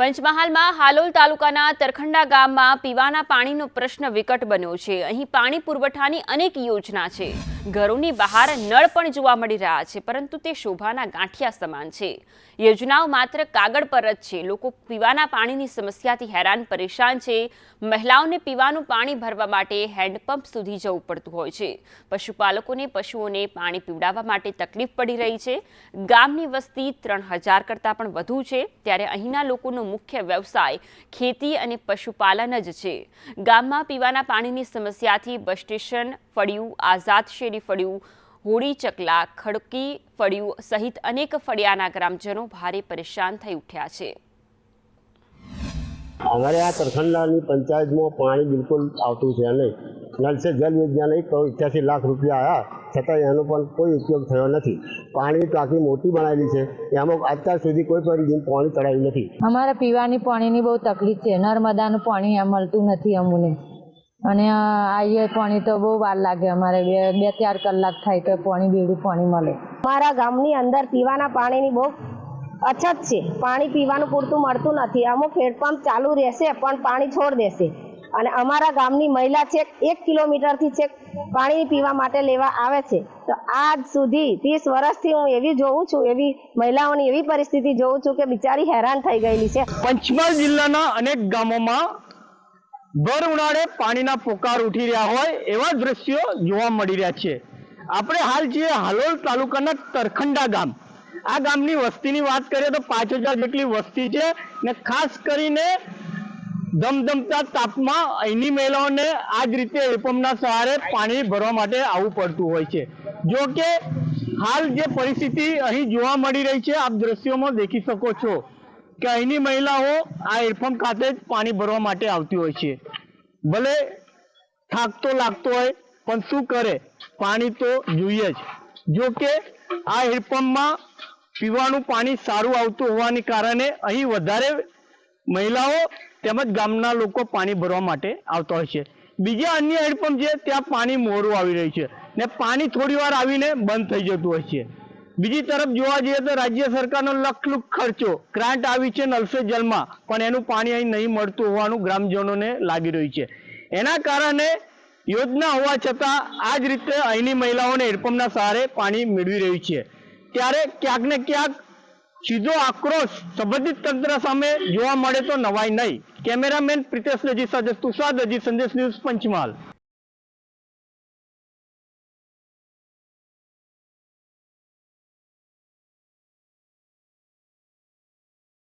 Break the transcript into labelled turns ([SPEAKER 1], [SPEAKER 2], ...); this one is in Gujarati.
[SPEAKER 1] પંચમહાલમાં હાલોલ તાલુકાના તરખંડા ગામમાં પીવાના પાણીનો પ્રશ્ન વિકટ બન્યો છે. અહીં પાણી પુરવઠાની અનેક યોજના છે. ઘરોની બહાર નળ પણ જોવા મળી રહ્યા છે, પરંતુ તે શોભાના ગાંઠિયા સમાન છે. યોજનાઓ માત્ર કાગળ પર જ છે. લોકો પીવાના પાણીની સમસ્યાથી હેરાન પરેશાન છે. મહિલાઓને પીવાનું પાણી ભરવા માટે હેન્ડપંપ સુધી જવું પડતું હોય છે. પશુપાલકોને, પશુઓને પાણી પીવડાવવા માટે તકલીફ પડી રહી છે. ગામની વસ્તી ત્રણ હજાર કરતાં પણ વધુ છે. ત્યારે અહીંના લોકોનો મુખ્ય વ્યવસાય ખેતી અને પશુપાલન જ છે. ગામમાં પીવાના પાણીની સમસ્યાથી બસ સ્ટેશન, ફળિયું, આઝાદ શેરી ફળિયું હોળી ચકલા ખડકી ફળિયું સહિત અનેક ફળિયાના ગ્રામજનો ભારે પરેશાન થઈ ઉઠ્યા છે.
[SPEAKER 2] અમારે આ તરખંડાની પંચાયતમાં પાણી બિલકુલ આવતું છે નહીં. નલ સે જલ યોજના નહીં કહો અઠ્યાસી લાખ રૂપિયા આવ્યા છતાં એનો પણ કોઈ ઉપયોગ થયો નથી. પાણી ટાંકી મોટી બનાવેલી છે. એમાં અત્યાર સુધી કોઈ પણ પાણી ચડાવ્યું નથી.
[SPEAKER 3] અમારે પીવાની પાણીની બહુ તકલીફ છે. નર્મદાનું પાણી મળતું નથી અમને. અને આઈએ પાણી તો બહુ વાર લાગે અમારે. બે બે ચાર કલાક થાય તો પાણી બેડું પાણી મળે.
[SPEAKER 4] અમારા ગામની અંદર પીવાના પાણીની બહુ અછત છે. પાણી પીવાનું પૂરતું મળતું નથી. અમુક હેડપંપ ચાલુ રહેશે પણ પાણી છોડ દેશે. અને અમારા ગામની મહિલા છેક એક કિલોમીટરથી છેક પાણી પીવા માટે લેવા આવે છે. તો આજ સુધી ત્રીસ વર્ષથી હું એવી જોઉં છું એવી મહિલાઓની એવી પરિસ્થિતિ જોઉં છું કે બિચારી હેરાન થઈ ગયેલી છે.
[SPEAKER 5] પંચમહાલ જિલ્લાના અનેક ગામોમાં ભર ઉનાળે પાણીના પોકાર ઉઠી રહ્યા હોય એવા દ્રશ્યો જોવા મળી રહ્યા છે. આપણે હાલ જે હાલોલ તાલુકાના તરખંડા ગામ, આ ગામની વસ્તીની વાત કરીએ તો પાંચ હજાર જેટલી વસ્તી છે ને ખાસ કરીને ધમધમતા તાપમાં અહીંની મહિલાઓને આ જ રીતે હેડપંપના સહારે પાણી ભરવા માટે આવવું પડતું હોય છે. જો કે હાલ જે પરિસ્થિતિ અહીં જોવા મળી રહી છે, આપ દ્રશ્યોમાં દેખી શકો છો. કે અહીંની મહિલાઓ આ હેડપંપ ખાતે જ પાણી ભરવા માટે આવતી હોય છે. ભલે થાક તો લાગતો હોય, પણ શું કરે? પાણી તો જોઈએ જ. જો કે આ હેડપંપમાં પીવાનું પાણી સારું આવતું હોવાને કારણે અહીં વધારે મહિલાઓ તેમજ ગામના લોકો પાણી ભરવા માટે આવતા હોય છે. બીજા અન્ય હેડપંપ છે, ત્યાં પાણી મોરું આવી રહ્યું છે. ને પાણી થોડી વાર આવીને બંધ થઈ જતું હોય છે. બીજી તરફ જોવા જઈએ તો રાજ્ય સરકારનો લખલુખ ખર્ચો ગ્રાન્ટ આવી છે નલ જલમાં, પણ એનું પાણી અહીં નહીં મળતું હોવાનું ગ્રામજનોને લાગી રહ્યું છે. એના કારણે યોજના હોવા છતાં આ જ રીતે અહીંની મહિલાઓને હેડપંપના સહારે પાણી મેળવી રહ્યું છે. ત્યારે ક્યાંક ને ક્યાંક સીધો આક્રોશ સંબંધિત તંત્ર સામે જોવા મળે તો નવાય નહીં. કેમેરામેન પ્રિતેશ દજી સાથે તુષાર દજી સંદેશ ન્યૂઝ પંચમહાલ.